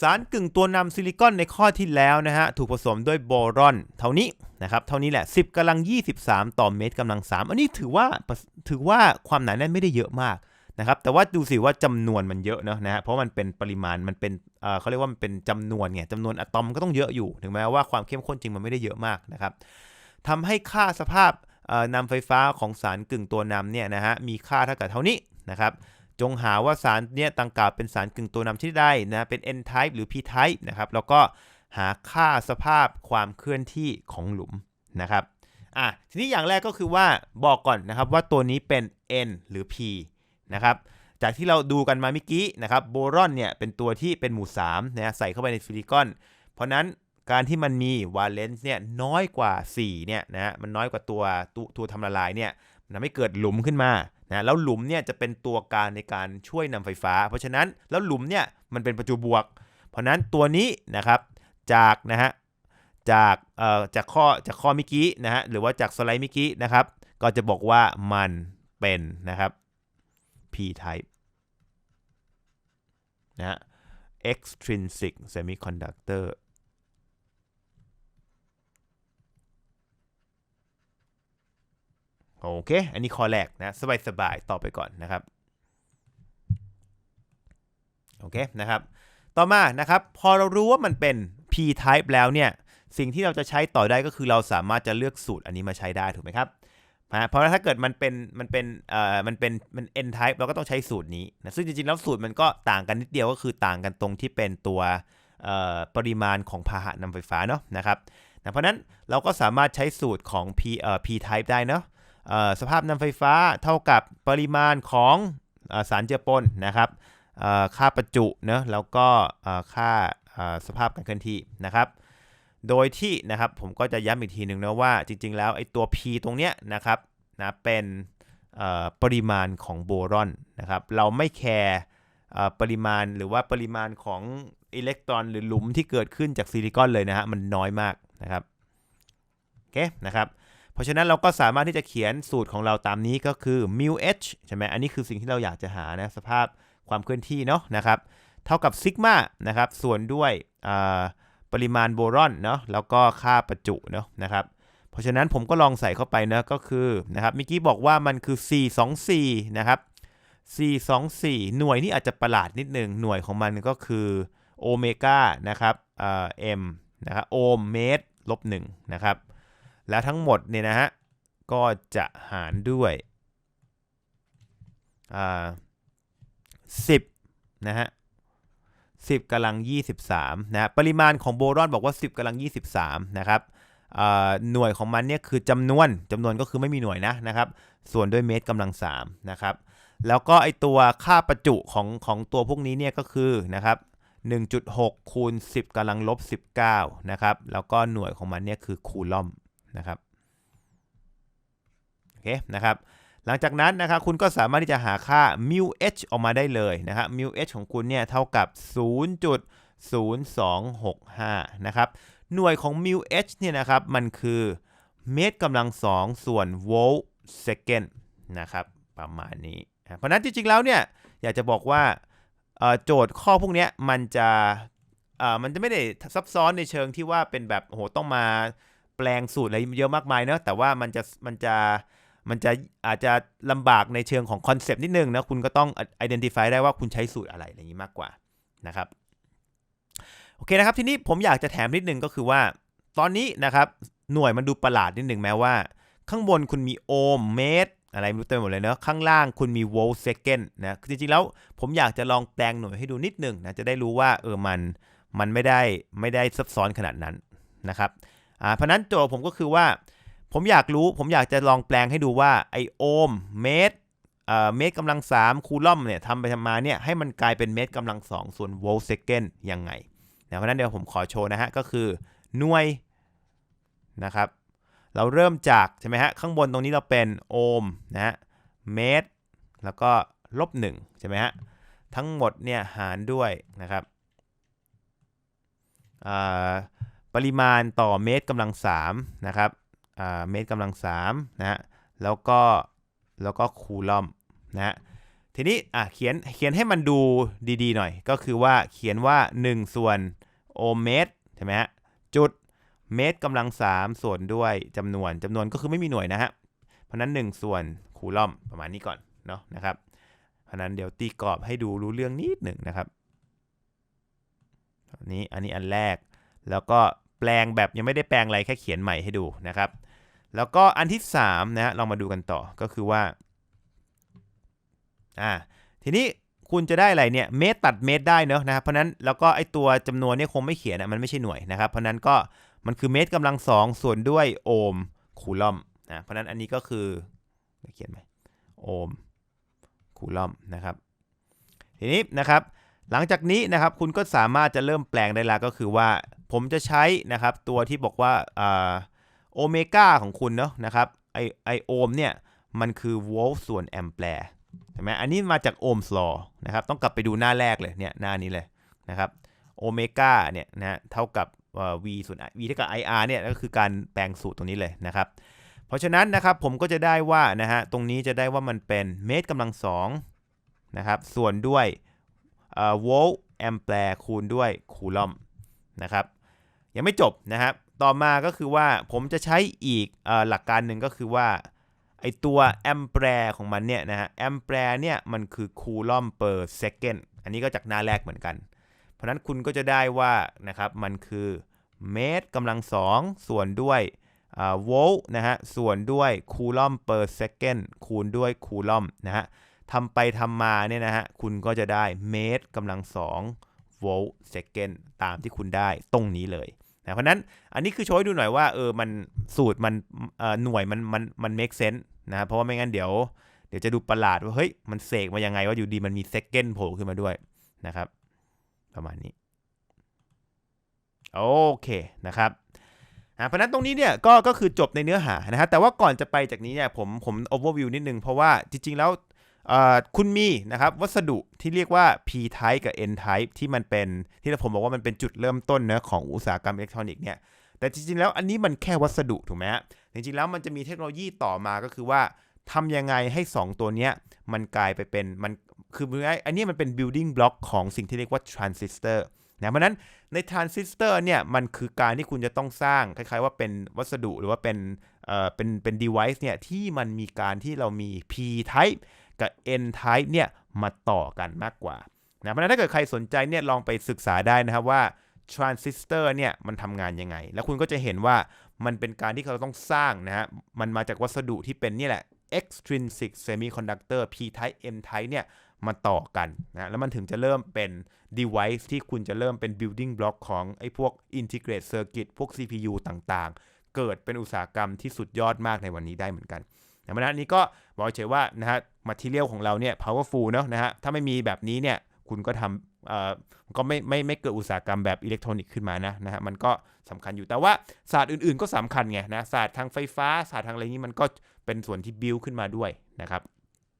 สารกึ่งตัวนำซิลิคอนในข้อที่แล้วนะฮะถูกผสมด้วยโบรอน เท่านี้นะครับเท่านี้แหละ 10กำลัง 23 ต่อเมตรกำลัง 3 อันนี้ถือว่าถือว่าความหนาแน่นไม่ได้เยอะมากนะครับแต่ว่าดูสิว่าจำนวนมันเยอะเนอะนะฮะเพราะมันเป็นปริมาณมันเป็นเเขาเรียกว่ามันเป็นจำนวนไงจำนวนอะตอมก็ต้องเยอะอยู่ถึงแม้ว่าความเข้มข้นจริงมันไม่ได้เยอะมากนะครับทำให้ค่าสภาพนำไฟฟ้าของสารกึ่งตัวนำเนี่ยนะฮะมีค่าเท่ากับเท่านี้นะครับ จงหาว่าสารเนี่ยต่างกล่าวเป็นสารกึ่งตัวนำที่ได้นะเป็น n type หรือ p type นะครับแล้วก็หาค่าสภาพความเคลื่อนที่ของหลุมนะครับอะทีนี้อย่างแรกก็คือว่าบอกก่อนนะครับว่าตัวนี้เป็น n หรือ p นะครับจากที่เราดูกันมาเมื่อกี้นะครับโบรอนเนี่ยเป็นตัวที่เป็นหมู่3นะใส่เข้าไปในซิลิคอน เพราะนั้นการที่มันมีวาเลนซ์เนี่ยน้อยกว่า4เนี่ยนะมันน้อยกว่าตัวตัวทำละลายเนี่ยมันทำให้เกิดหลุมขึ้นมา นะแล้วหลุมเนี่ยจะเป็นตัวการในการช่วยนำไฟฟ้า เพราะฉะนั้นแล้วหลุมเนี่ยมันเป็นประจุบวก เพราะนั้นตัวนี้นะครับจากนะฮะจากเอ่อจากข้อจากข้อเมื่อกี้นะฮะหรือว่าจากสไลด์เมื่อกี้นะครับ ก็จะบอกว่ามันเป็นนะครับ p type นะฮะ extrinsic semiconductor โอเค อันนี้ข้อแรกนะสบายๆต่อไปก่อนนะครับโอเคนะครับ ต่อมานะครับ พอเรารู้ว่ามันเป็น p type แล้วเนี่ย สิ่งที่เราจะใช้ต่อได้ก็คือเราสามารถจะเลือกสูตรอันนี้มาใช้ได้ถูกไหมครับนะเพราะถ้าเกิดมันเป็นมันเป็นเอ่อมันเป็นมัน n type เราก็ต้องใช้สูตรนี้นะซึ่งจริงๆแล้วสูตรมันก็ต่างกันนิดเดียวก็คือต่างกันตรงที่เป็นตัวเอ่อปริมาณของพาหะนำไฟฟ้าเนาะนะครับนะเพราะนั้นเราก็สามารถใช้สูตรของ p เอ่อ p type ได้เนาะ สภาพนำไฟฟ้าเท่ากับปริมาณของสารเจือปนนะครับค่าประจุเนะแล้วก็ค่าสภาพการเคลื่อนที่นะครับ โดยที่นะครับผมก็จะย้ำอีกทีหนึ่งนะว่าจริงๆแล้วไอ้ตัว P ตรงเนี้ยนะครับนะเป็นปริมาณของโบรอนนะครับเราไม่แคร์ปริมาณหรือว่าปริมาณของอิเล็กตรอนหรือหลุมที่เกิดขึ้นจากซิลิคอนเลยนะฮะมันน้อยมากนะครับโอเคนะครับ เพราะฉะนั้นเราก็สามารถที่จะเขียนสูตรของเราตามนี้ก็คือ mu h ใช่ไหมอันนี้คือสิ่งที่เราอยากจะหานะสภาพความเคลื่อนที่เนาะนะครับเท่ากับซิกมานะครับส่วนด้วยปริมาณโบรอนเนาะแล้วก็ค่าประจุเนาะนะครับเพราะฉะนั้นผมก็ลองใส่เข้าไปนะก็คือนะครับเมื่อกี้บอกว่ามันคือ 424 นะครับ 424 หน่วยนี่อาจจะประหลาดนิดนึง หน่วยของมันก็คือโอเมก้านะครับเอ็มนะครับโอห์มเมตรลบ1นะครับ แล้วทั้งหมดเนี่ยนะฮะก็จะหารด้วยอ่าสิบนะฮะสิบกำลัง23นะ ปริมาณของโบรอนบอกว่า10กำลัง23นะครับหน่วยของมันเนี่ยคือจำนวนจำนวนก็คือไม่มีหน่วยนะนะครับ ส่วนด้วยเมตรกำลัง3นะครับ แล้วก็ไอตัวค่าประจุของของตัวพวกนี้เนี่ยก็คือนะครับ1.6คูณ10กำลังลบ19นะครับ แล้วก็หน่วยของมันเนี่ยคือคูลอม นะครับโอเคนะครับหลังจากนั้นนะครับคุณก็สามารถที่จะหาค่า mu h ออกมาได้เลยนะครับ mu h ของคุณเนี่ยเท่ากับ 0.0265 นะครับหน่วยของ mu h เนี่ยนะครับมันคือเมตรกำลังสองส่วนโวลต์เซกันนะครับประมาณนี้ เพราะนั้นจริงๆแล้วเนี่ยอยากจะบอกว่าโจทย์ข้อพวกนี้มันจะมันจะไม่ได้ซับซ้อนในเชิงที่ว่าเป็นแบบโอ้โหต้องมา แปลงสูตรอะไรเยอะมากมายเนะแต่ว่ามันจะมันจะมันจะอาจจะลำบากในเชิงของคอนเซปต์นิดนึงนะคุณก็ต้อง identify ได้ว่าคุณใช้สูตรอะไรอย่างนี้มากกว่านะครับโอเคนะครับทีนี้ผมอยากจะแถมนิดนึงก็คือว่า ตอนนี้นะครับหน่วยมันดูประหลาดนิดหนึ่งแม้ว่า ข้างบนคุณมีโอห์มเมตรอะไรไม่รู้เต็มหมดเลยเนาะข้างล่างคุณมีโวลต์เซกันนะจริงๆแล้วผมอยากจะลองแปลงหน่วยให้ดูนิดหนึ่งนะจะได้รู้ว่าเออมันมันไม่ได้ไม่ได้ซับซ้อนขนาดนั้นนะครับ อ่าเพราะนั้นโจทย์ผมก็คือว่า ผมอยากรู้ผมอยากจะลองแปลงให้ดูว่าไอโอห์มเมตรอ่าเมตรกำลัง 3 คูลอมเนี่ยทำไปทำมาเนี่ยให้มันกลายเป็นเมตรกำลัง 2 ส่วนโวลต์เซกันยังไงนะเพราะนั้นเดี๋ยวผมขอโชว์นะฮะก็คือหน่วยนะครับเราเริ่มจากใช่ไหมฮะข้างบนตรงนี้เราเป็นโอห์มนะฮะเมตร แล้วก็ลบ1ใช่ไหมฮะทั้งหมดเนี่ยหารด้วยนะครับ ปริมาณต่อเมตรกำลัง3นะครับเมตรกำลัง3นะฮะแล้วก็แล้วก็คูลอมนะฮะทีนี้อะเขียนเขียนให้มันดูดีๆหน่อย ก็คือว่าเขียนว่า 1 ส่วนโอเมตรใช่ไหมฮะจุดเมตรกำลัง3ส่วนด้วยจำนวนจำนวนก็คือไม่มีหน่วยนะฮะเพราะนั้น 1 ส่วนคูลอมประมาณนี้ก่อนเนาะนะครับเพราะนั้นเดี๋ยวตีกรอบให้ดูรู้เรื่องนิดหนึ่งนะครับอันนี้อันนี้อันแรกแล้วก็ แปลงแบบยังไม่ได้แปลงอะไรแค่เขียนใหม่ให้ดูนะครับ แล้วก็อันที่3นะฮะเรามาดูกันต่อก็คือว่าอ่าทีนี้คุณจะได้อะไรเนี่ยเมตรตัดเมตรได้เนอะนะครับเพราะนั้นแล้วก็ไอตัวจำนวนเนี่ยคงไม่เขียนอะมันไม่ใช่หน่วยนะครับ เพราะนั้นก็มันคือเมตรกำลังสองส่วนด้วยโอห์มคูลอมนะเพราะนั้นอันนี้ก็คือเขียนไหมโอห์มคูลอมนะครับ ทีนี้นะครับ หลังจากนี้นะครับคุณก็สามารถจะเริ่มแปลงได้ล้วก็คือว่า ผมจะใช้นะครับตัวที่บอกว่าโอเมก้าของคุณเนาะนะครับไอไอโอห์มเนี่ยมันคือโวลต์ส่วนแอมแปร์ใช่ไหมอันนี้มาจากโอห์มส์ลอนะครับต้องกลับไปดูหน้าแรกเลยเนี่ยหน้านี้เลยนะครับโอเมก้าเนี่ยนะเท่ากับ v ส่วน v เท่ากับ ir เนี่ยก็คือการแปลงสูตรตรงนี้เลยนะครับเพราะฉะนั้นนะครับผมก็จะได้ว่านะฮะตรงนี้จะได้ว่ามันเป็นเมตรกำลังสองนะครับส่วนด้วยโวลต์แอมแปร์คูณด้วยคูลอมนะครับ ยังไม่จบนะครับ ต่อมาก็คือว่าผมจะใช้อีกอหลักการหนึ่งก็คือว่าไอตัวแอมแปร์ของมันเนี่ยนะฮะแอมแปร์เนี่ยมันคือคูลอม per second อันนี้ก็จากหน้าแรกเหมือนกัน เพราะนั้นคุณก็จะได้ว่านะครับมันคือเมตรกำลังสองส่วนด้วยโวลต์นะฮะส่วนด้วยคูลอม per second คูณด้วยคูลอมนะฮะทำไปทำมาเนี่ยนะฮะคุณก็จะได้เมตรกำลังสองโวลต์เซกนตามที่คุณได้ตรงนี้เลย นะเพราะนั้นอันนี้คือโชว์ให้ดูหน่อยว่าเออมันสูตรมันหน่วยมันมันมัน make sense นะเพราะว่าไม่งั้นเดี๋ยว เดี๋ยวจะดูประหลาดว่าเฮ้ยมันเสกมายังไงว่าอยู่ดีมันมีเซกนโผล่ขึ้นมาด้วยนะครับ ประมาณนี้ โอเคนะครับเพราะนั้นตรงนี้เนี่ยก็ก็คือจบในเนื้อหานะฮะแต่ว่าก่อนจะไปจากนี้เนี่ยผมผม overview นิดนึงเพราะว่าจริง ๆ แล้ว คุณมีนะครับวัสดุที่เรียกว่า p type กับ n type ที่มันเป็นที่ผมบอกว่ามันเป็นจุดเริ่มต้นนะของอุตสาหกรรมอิเล็กทรอนิกส์เนี่ยแต่จริงๆแล้วอันนี้มันแค่วัสดุถูกไหมฮะจริงๆแล้วมันจะมีเทคโนโลยีต่อมาก็คือว่าทำยังไงให้ 2 ตัวเนี้ยมันกลายไปเป็นมันคืออันนี้มันเป็น building block ของสิ่งที่เรียกว่า transistor นะเพราะนั้นในทรานซิสเตอร์เนี่ยมันคือการที่คุณจะต้องสร้างคล้ายๆว่าเป็นวัสดุหรือว่าเป็นเอ่อเป็นเป็น device เนี่ยที่มันมีการที่เรามี p type กับ n type เนี่ยมาต่อกันมากกว่านะเพราะนั้นถ้าเกิดใครสนใจเนี่ยลองไปศึกษาได้นะครับว่าทรานซิสเตอร์เนี่ยมันทำงานยังไง แล้วคุณก็จะเห็นว่ามันเป็นการที่เราต้องสร้างนะฮะมันมาจากวัสดุที่เป็นนี่แหละ extrinsic semiconductor p type m type เนี่ยมาต่อกันนะแล้วมันถึงจะเริ่มเป็น device ที่คุณจะเริ่มเป็น building block ของไอ้พวก integrate circuit พวก CPU ต่างๆ เกิดเป็นอุตสาหกรรมที่สุดยอดมากในวันนี้ได้เหมือนกันนะเพราะนั้นนี้ก็บอกเฉยว่านะฮะ มาทีเรียลของเราเนี่ย powerful เนาะนะฮะถ้าไม่มีแบบนี้เนี่ยคุณก็ทำเอ่อก็ไม่ไม่ไม่เกิดอุตสาหกรรมแบบอิเล็กทรอนิกส์ขึ้นมานะนะฮะมันก็สำคัญอยู่แต่ว่าศาสตร์อื่นๆ ก็สำคัญไงนะศาสตร์ทางไฟฟ้าศาสตร์ทางอะไรนี้มันก็เป็นส่วนที่บิวขึ้นมาด้วยนะครับ